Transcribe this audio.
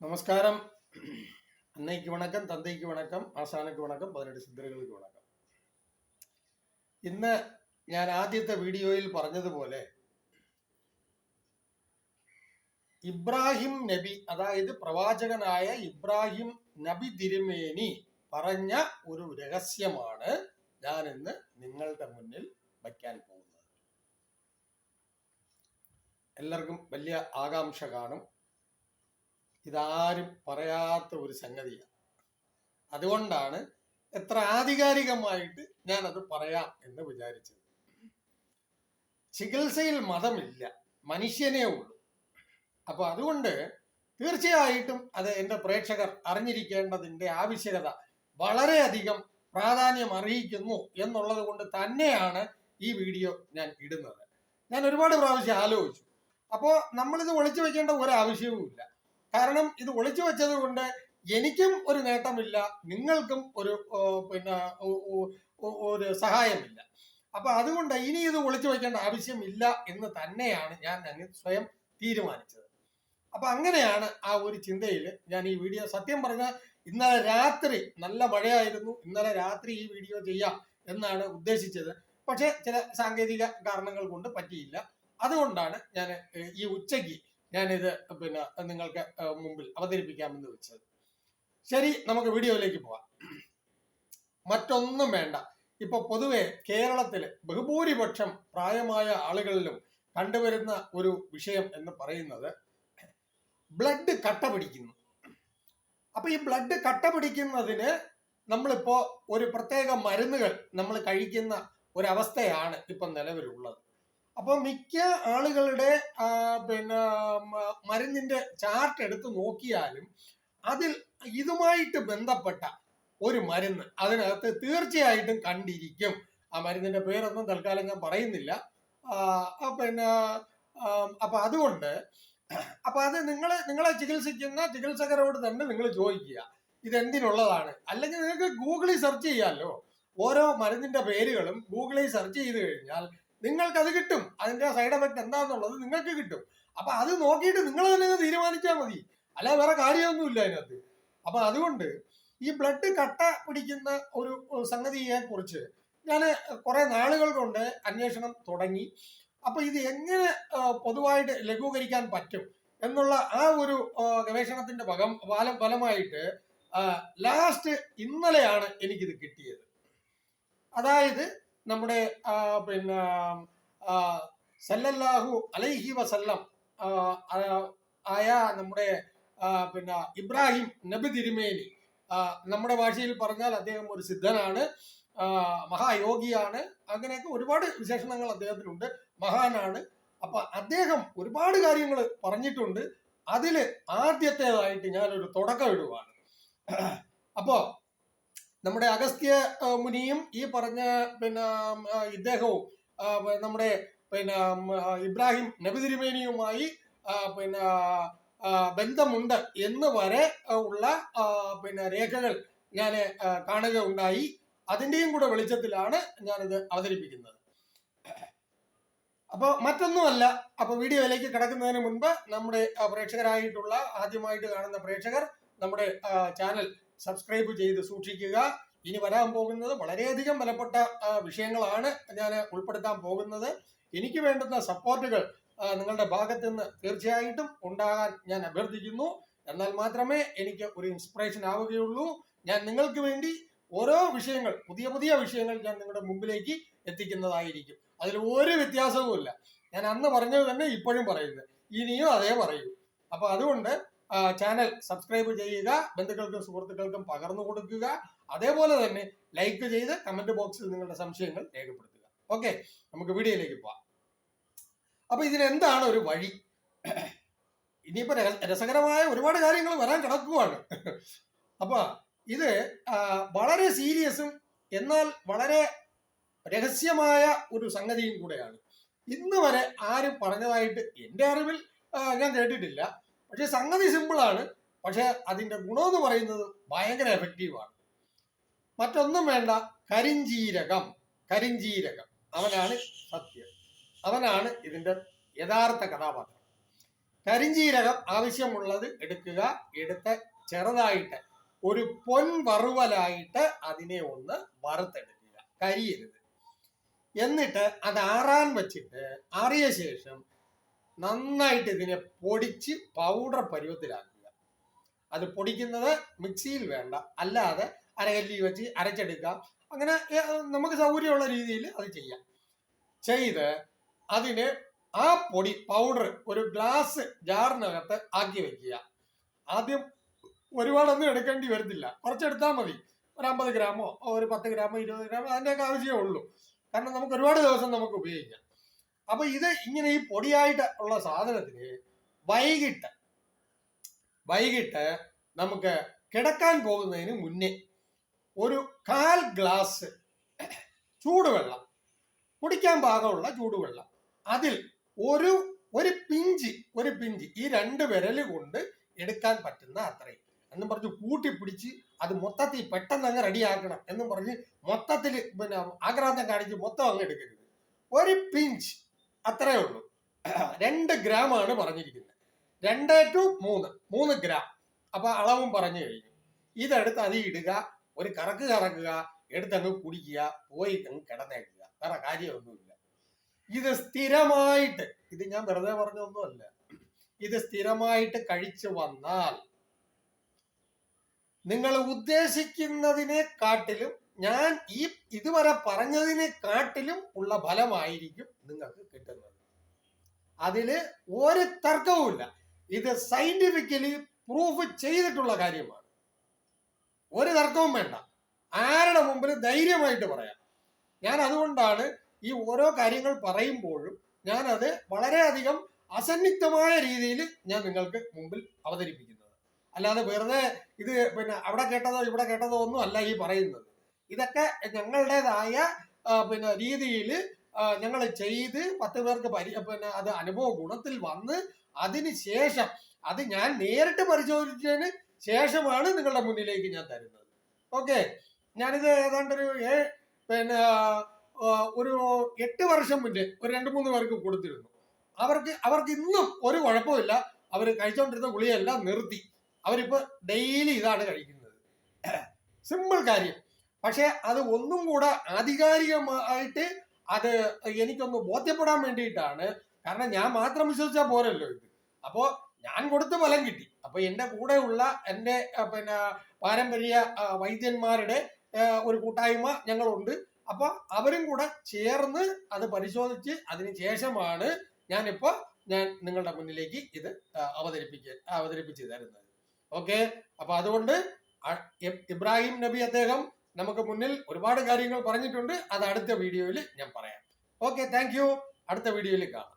நமஸ்காரம் அன்னைக்கு வணக்கம் தந்தைக்கு வணக்கம் ആശാനക്ക് വണക്കം പതിനെട്ട് സിദ്ധറുകൾക്ക് വണക്കം ഇന്ന് ഞാൻ ആദ്യത്തെ വീഡിയോയിൽ പറഞ്ഞതുപോലെ ഇബ്രാഹിം നബി അതായത് പ്രവാചകനായ ഇബ്രാഹിം നബി തിരുമേനി പറഞ്ഞ ഒരു രഹസ്യമാണ് ഞാൻ ഇന്ന് നിങ്ങളുടെ മുന്നിൽ വയ്ക്കാൻ പോകുന്നത് എല്ലാവർക്കും വലിയ ആകാംക്ഷ കാണും ഇതാരും പറയാത്ത ഒരു സംഗതിയാണ്. അതുകൊണ്ടാണ് എത്ര ആധികാരികമായിട്ട് ഞാനത് പറയാം എന്ന് വിചാരിച്ചത്. ചികിത്സയിൽ മതമില്ല മനുഷ്യനേ ഉള്ളൂ. അപ്പൊ അതുകൊണ്ട് തീർച്ചയായിട്ടും അത് എന്റെ പ്രേക്ഷകർ അറിഞ്ഞിരിക്കേണ്ടതിന്റെ ആവശ്യകത വളരെയധികം പ്രാധാന്യം അർഹിക്കുന്നു എന്നുള്ളത് കൊണ്ട് തന്നെയാണ് ഈ വീഡിയോ ഞാൻ ഇടുന്നത്. ഞാൻ ഒരുപാട് പ്രാവശ്യം ആലോചിച്ചു. അപ്പോൾ നമ്മളിത് ഒളിച്ചു വെക്കേണ്ട ഒരു ആവശ്യവുമില്ല കാരണം ഇത് ഒളിച്ചു വെച്ചത് കൊണ്ട് എനിക്കും ഒരു നേട്ടമില്ല നിങ്ങൾക്കും ഒരു പിന്നെ ഒരു സഹായമില്ല. അപ്പൊ അതുകൊണ്ട് ഇനി ഇത് ഒളിച്ചു വെക്കേണ്ട ആവശ്യമില്ല എന്ന് തന്നെയാണ് ഞാൻ സ്വയം തീരുമാനിച്ചത്. അപ്പൊ അങ്ങനെയാണ് ആ ഒരു ചിന്തയിൽ ഞാൻ ഈ വീഡിയോ സത്യം പറഞ്ഞാൽ ഇന്നലെ രാത്രി നല്ല മഴയായിരുന്നു ഇന്നലെ രാത്രി ഈ വീഡിയോ ചെയ്യാം എന്നാണ് ഉദ്ദേശിച്ചത്. പക്ഷേ ചില സാങ്കേതിക കാരണങ്ങൾ കൊണ്ട് പറ്റിയില്ല. അതുകൊണ്ടാണ് ഞാൻ ഈ ഉച്ചയ്ക്ക് ഞാനിത് പിന്നെ നിങ്ങൾക്ക് മുമ്പിൽ അവതരിപ്പിക്കാമെന്ന് വെച്ചത്. ശരി നമുക്ക് വീഡിയോയിലേക്ക് പോവാം. മറ്റൊന്നും വേണ്ട. ഇപ്പൊ പൊതുവെ കേരളത്തിൽ ബഹുഭൂരിപക്ഷം പ്രായമായ ആളുകളിലും കണ്ടുവരുന്ന ഒരു വിഷയം എന്ന് പറയുന്നത് ബ്ലഡ് കട്ട പിടിക്കുന്നു. അപ്പൊ ഈ ബ്ലഡ് കട്ട പിടിക്കുന്നതിന് നമ്മളിപ്പോ ഒരു പ്രത്യേക മരുന്നുകൾ നമ്മൾ കഴിക്കുന്ന ഒരവസ്ഥയാണ് ഇപ്പൊ നിലവിലുള്ളത്. അപ്പൊ മിക്ക ആളുകളുടെ പിന്നെ മരുന്നിന്റെ ചാർട്ട് എടുത്ത് നോക്കിയാലും അതിൽ ഇതുമായിട്ട് ബന്ധപ്പെട്ട ഒരു മരുന്ന് അതിനകത്ത് തീർച്ചയായിട്ടും കണ്ടിരിക്കും. ആ മരുന്നിന്റെ പേരൊന്നും തൽക്കാലം ഞാൻ പറയുന്നില്ല. പിന്നെ അപ്പൊ അതുകൊണ്ട് അപ്പൊ അത് നിങ്ങൾ നിങ്ങളെ ചികിത്സിക്കുന്ന ചികിത്സകരോട് തന്നെ നിങ്ങൾ ചോദിക്കുക. ഇതെന്തിനുള്ളതാണ്? അല്ലെങ്കിൽ നിങ്ങൾക്ക് ഗൂഗിളിൽ സെർച്ച് ചെയ്യാമല്ലോ ഓരോ മരുന്നിന്റെ പേരുകളും ഗൂഗിളിൽ സെർച്ച് ചെയ്ത് കഴിഞ്ഞാൽ നിങ്ങൾക്ക് അത് കിട്ടും. അതിന്റെ സൈഡ് എഫക്ട് എന്താന്നുള്ളത് നിങ്ങൾക്ക് കിട്ടും. അപ്പൊ അത് നോക്കിയിട്ട് നിങ്ങൾ തന്നെ തീരുമാനിച്ചാൽ മതി. അല്ലാതെ വേറെ കാര്യമൊന്നുമില്ല അതിനകത്ത്. അപ്പൊ അതുകൊണ്ട് ഈ ബ്ലഡ് കട്ട പിടിക്കുന്ന ഒരു സംഗതിയെ കുറിച്ച് ഞാൻ കുറെ നാളുകൾ കൊണ്ട് അന്വേഷണം തുടങ്ങി. അപ്പൊ ഇത് എങ്ങനെ പൊതുവായിട്ട് ലഘൂകരിക്കാൻ പറ്റും എന്നുള്ള ആ ഒരു ഗവേഷണത്തിന്റെ ഭാഗം ഫലം ഫലമായിട്ട് ലാസ്റ്റ് ഇന്നലെയാണ് എനിക്കിത് കിട്ടിയത്. അതായത് നമ്മുടെ പിന്നെ സല്ലല്ലാഹു അലൈഹി വസല്ലം ആയ നമ്മുടെ പിന്നെ ഇബ്രാഹിം നബി തിരുമേനി നമ്മുടെ ഭാഷയിൽ പറഞ്ഞാൽ അദ്ദേഹം ഒരു സിദ്ധനാണ് മഹായോഗിയാണ് അങ്ങനെയൊക്കെ ഒരുപാട് വിശേഷണങ്ങൾ അദ്ദേഹത്തിനുണ്ട് മഹാനാണ്. അപ്പൊ അദ്ദേഹം ഒരുപാട് കാര്യങ്ങൾ പറഞ്ഞിട്ടുണ്ട്. അതിൽ ആദ്യത്തേതായിട്ട് ഞാനൊരു തുടക്കം ഇടുവാണ്. അപ്പോ നമ്മുടെ അഗസ്ത്യ മുനിയും ഈ പറഞ്ഞ പിന്നെ ഇദ്ദേഹവും നമ്മുടെ പിന്നെ ഇബ്രാഹിം നബി തിരുമേനിയുമായി പിന്നെ ബന്ധമുണ്ട് എന്ന് വരെ ഉള്ള പിന്നെ രേഖകൾ ഞാൻ കാണുകയുണ്ടായി. അതിന്റെയും കൂടെ വെളിച്ചത്തിലാണ് ഞാനിത് അവതരിപ്പിക്കുന്നത്. അപ്പോൾ മറ്റൊന്നുമല്ല അപ്പോൾ വീഡിയോയിലേക്ക് കിടക്കുന്നതിന് മുൻപ് നമ്മുടെ പ്രേക്ഷകരായിട്ടുള്ള ആദ്യമായിട്ട് കാണുന്ന പ്രേക്ഷകർ നമ്മുടെ ചാനൽ സബ്സ്ക്രൈബ് ചെയ്ത് സൂക്ഷിക്കുക. ഇനി വരാൻ പോകുന്നത് വളരെയധികം വിലപ്പെട്ട വിഷയങ്ങളാണ് ഞാൻ ഉൾപ്പെടുത്താൻ പോകുന്നത്. എനിക്ക് വേണ്ടുന്ന സപ്പോർട്ടുകൾ നിങ്ങളുടെ ഭാഗത്ത് നിന്ന് തീർച്ചയായിട്ടും ഉണ്ടാകാൻ ഞാൻ അഭ്യർത്ഥിക്കുന്നു. എന്നാൽ മാത്രമേ എനിക്ക് ഒരു ഇൻസ്പിറേഷൻ ആവുകയുള്ളൂ. ഞാൻ നിങ്ങൾക്ക് വേണ്ടി ഓരോ വിഷയങ്ങൾ പുതിയ പുതിയ വിഷയങ്ങൾ ഞാൻ നിങ്ങളുടെ മുമ്പിലേക്ക് എത്തിക്കുന്നതായിരിക്കും. അതിൽ ഒരു വ്യത്യാസവുമില്ല. ഞാൻ അന്ന് പറഞ്ഞത് തന്നെ ഇപ്പോഴും പറയുന്നത് ഇനിയും അതേ പറയൂ. അപ്പൊ അതുകൊണ്ട് ചാനൽ സബ്സ്ക്രൈബ് ചെയ്യുക ബന്ധുക്കൾക്കും സുഹൃത്തുക്കൾക്കും പകർന്നു കൊടുക്കുക. അതേപോലെ തന്നെ ലൈക്ക് ചെയ്ത് കമന്റ് ബോക്സിൽ നിങ്ങളുടെ സംശയങ്ങൾ രേഖപ്പെടുത്തുക. ഓക്കെ നമുക്ക് വീഡിയോയിലേക്ക് പോവാം. അപ്പൊ ഇതിനെന്താണ് ഒരു വഴി? ഇനിയിപ്പോ രസകരമായ ഒരുപാട് കാര്യങ്ങൾ വരാൻ കിടക്കുവാണ്. അപ്പൊ ഇത് വളരെ സീരിയസും എന്നാൽ വളരെ രഹസ്യമായ ഒരു സംഗതിയും കൂടെയാണ്. ഇന്ന് വരെ ആരും പറഞ്ഞതായിട്ട് എന്റെ അറിവിൽ ഞാൻ കേട്ടിട്ടില്ല. പക്ഷെ സംഗതി സിമ്പിളാണ് പക്ഷെ അതിന്റെ ഗുണമെന്ന് പറയുന്നത് ഭയങ്കര എഫക്റ്റീവാണ് മറ്റൊന്നും വേണ്ട. കരിഞ്ജീരകം കരിഞ്ജീരകം അവനാണ് സത്യം. അവനാണ് ഇതിന്റെ യഥാർത്ഥ കഥാപാത്രം. കരിഞ്ജീരകം ആവശ്യമുള്ളത് എടുക്കുക എടുത്ത് ചെറുതായിട്ട് ഒരു പൊൻ വറുവലായിട്ട് അതിനെ ഒന്ന് വറുത്തെടുക്കുക. കരിയരുത്. എന്നിട്ട് അത് ആറാൻ വെച്ചിട്ട് ആറിയ ശേഷം നന്നായിട്ട് ഇതിനെ പൊടിച്ച് പൗഡർ പരുവത്തിലാക്കുക. അത് പൊടിക്കുന്നത് മിക്സിയിൽ വേണ്ട. അല്ലാതെ അരകല്ലി വെച്ച് അരച്ചെടുക്കാം അങ്ങനെ നമുക്ക് സൗകര്യമുള്ള രീതിയിൽ അത് ചെയ്യാം. ചെയ്ത് അതിന് ആ പൊടി പൗഡർ ഒരു ഗ്ലാസ് ജാറിനകത്ത് ആക്കി വെക്കുക. ആദ്യം ഒരുപാടൊന്നും എടുക്കേണ്ടി വരത്തില്ല. കുറച്ചെടുത്താൽ മതി. ഒരു അമ്പത് ഗ്രാമോ ഒരു പത്ത് ഗ്രാമോ ഇരുപത് ഗ്രാമോ അതിന്റെയൊക്കെ ആവശ്യമേ ഉള്ളൂ. കാരണം നമുക്ക് ഒരുപാട് ദിവസം നമുക്ക് ഉപയോഗിക്കാം. അപ്പൊ ഇത് ഇങ്ങനെ ഈ പൊടിയായിട്ട് ഉള്ള സാധനത്തിന് വൈകിട്ട് വൈകിട്ട് നമുക്ക് കിടക്കാൻ പോകുന്നതിന് മുന്നേ ഒരു കാൽ ഗ്ലാസ് ചൂടുവെള്ളം കുടിക്കാൻ പാകമുള്ള ചൂടുവെള്ളം. അതിൽ ഒരു ഒരു പിഞ്ച് ഒരു പിഞ്ച് ഈ രണ്ട് വിരൽ കൊണ്ട് എടുക്കാൻ പറ്റുന്ന അത്രയും. എന്നും പറഞ്ഞ് കൂട്ടിപ്പിടിച്ച് അത് മൊത്തത്തിൽ പെട്ടെന്ന് അങ്ങ് റെഡിയാക്കണം എന്നും പറഞ്ഞ് മൊത്തത്തിൽ പിന്നെ ആക്രാന്തം കാണിച്ച് മൊത്തം അങ്ങ് എടുക്കരുത്. ഒരു പിഞ്ച് അത്രേ ഉള്ളൂ. രണ്ട് ഗ്രാം ആണ് പറഞ്ഞിരിക്കുന്നത്. രണ്ട് ടു മൂന്ന്. മൂന്ന് ഗ്രാം. അപ്പൊ അളവും പറഞ്ഞു കഴിഞ്ഞു. ഇതെടുത്ത് അതി ഇടുക ഒരു കറക്ക് കറക്കുക എടുത്തങ്ങ് കുടിക്കുക പോയി അങ്ങ് കിടന്നേക്കുക. വേറെ കാര്യമൊന്നുമില്ല. ഇത് സ്ഥിരമായിട്ട് ഇത് ഞാൻ വെറുതെ പറഞ്ഞൊന്നുമല്ല. ഇത് സ്ഥിരമായിട്ട് കഴിച്ചു വന്നാൽ നിങ്ങൾ ഉദ്ദേശിക്കുന്നതിനെ കാട്ടിലും ഞാൻ ഈ ഇതുവരെ പറഞ്ഞതിനെ കാട്ടിലും ഉള്ള ഫലമായിരിക്കും നിങ്ങൾക്ക് കിട്ടുന്നത്. അതിൽ ഒരു തർക്കവുമില്ല. ഇത് സയന്റിഫിക്കലി പ്രൂഫ് ചെയ്തിട്ടുള്ള കാര്യമാണ്. ഒരു തർക്കവും വേണ്ട. ആരുടെ മുമ്പിൽ ധൈര്യമായിട്ട് പറയാം. ഞാൻ അതുകൊണ്ടാണ് ഈ ഓരോ കാര്യങ്ങൾ പറയുമ്പോഴും ഞാനത് വളരെയധികം അസന്നിഗ്ധമായ രീതിയിൽ ഞാൻ നിങ്ങൾക്ക് മുമ്പിൽ അവതരിപ്പിക്കുന്നത്. അല്ലാതെ വെറുതെ ഇത് പിന്നെ അവിടെ കേട്ടതോ ഇവിടെ കേട്ടതോ ഒന്നും അല്ല ഈ പറയുന്നത്. ഇതൊക്കെ ഞങ്ങളുടേതായ പിന്നെ രീതിയിൽ ഞങ്ങൾ ചെയ്ത് പത്ത് പേർക്ക് പരി പിന്നെ അത് അനുഭവ ഗുണത്തിൽ വന്ന് അതിന് ശേഷം അത് ഞാൻ നേരിട്ട് പരിശോധിച്ചതിന് ശേഷമാണ് നിങ്ങളുടെ മുന്നിലേക്ക് ഞാൻ തരുന്നത്. ഓക്കെ? ഞാനിത് ഏതാണ്ട് ഒരു പിന്നെ ഒരു എട്ട് വർഷം മുന്നേ ഒരു രണ്ട് മൂന്ന് പേർക്ക് കൊടുത്തിരുന്നു. അവർക്ക് അവർക്ക് ഇന്നും ഒരു കുഴപ്പമില്ല അവർ കഴിച്ചുകൊണ്ടിരുന്ന ഗുളിയെല്ലാം നിർത്തി. അവരിപ്പോ ഡെയിലി ഇതാണ് കഴിക്കുന്നത്. സിമ്പിൾ കാര്യം. പക്ഷെ അത് ഒന്നും കൂടെ ആധികാരികമായിട്ട് അത് എനിക്കൊന്ന് ബോധ്യപ്പെടാൻ വേണ്ടിയിട്ടാണ്. കാരണം ഞാൻ മാത്രം വിശ്വസിച്ചാൽ പോരല്ലോ ഇത്. അപ്പോ ഞാൻ കൊടുത്ത് ഫലം കിട്ടി. അപ്പൊ എന്റെ കൂടെയുള്ള എന്റെ ആ, പിന്നെ പാരമ്പര്യ വൈദ്യന്മാരുടെ ഒരു കൂട്ടായ്മ ഞങ്ങളുണ്ട്. അപ്പൊ അവരും കൂടെ ചേർന്ന് അത് പരിശോധിച്ച് അതിന് ശേഷമാണ് ഞാനിപ്പോ ഞാൻ നിങ്ങളുടെ മുന്നിലേക്ക് ഇത് അവതരിപ്പിക്ക അവതരിപ്പിച്ച് തരുന്നത്. ഓക്കെ? അപ്പൊ അതുകൊണ്ട് ഇബ്രാഹിം നബി അദ്ദേഹം നമുക്ക് മുന്നിൽ ഒരുപാട് കാര്യങ്ങൾ പറഞ്ഞിട്ടുണ്ട്. അത് അടുത്ത വീഡിയോയിൽ ഞാൻ പറയാം. ഓക്കെ താങ്ക് അടുത്ത വീഡിയോയിൽ കാണാം.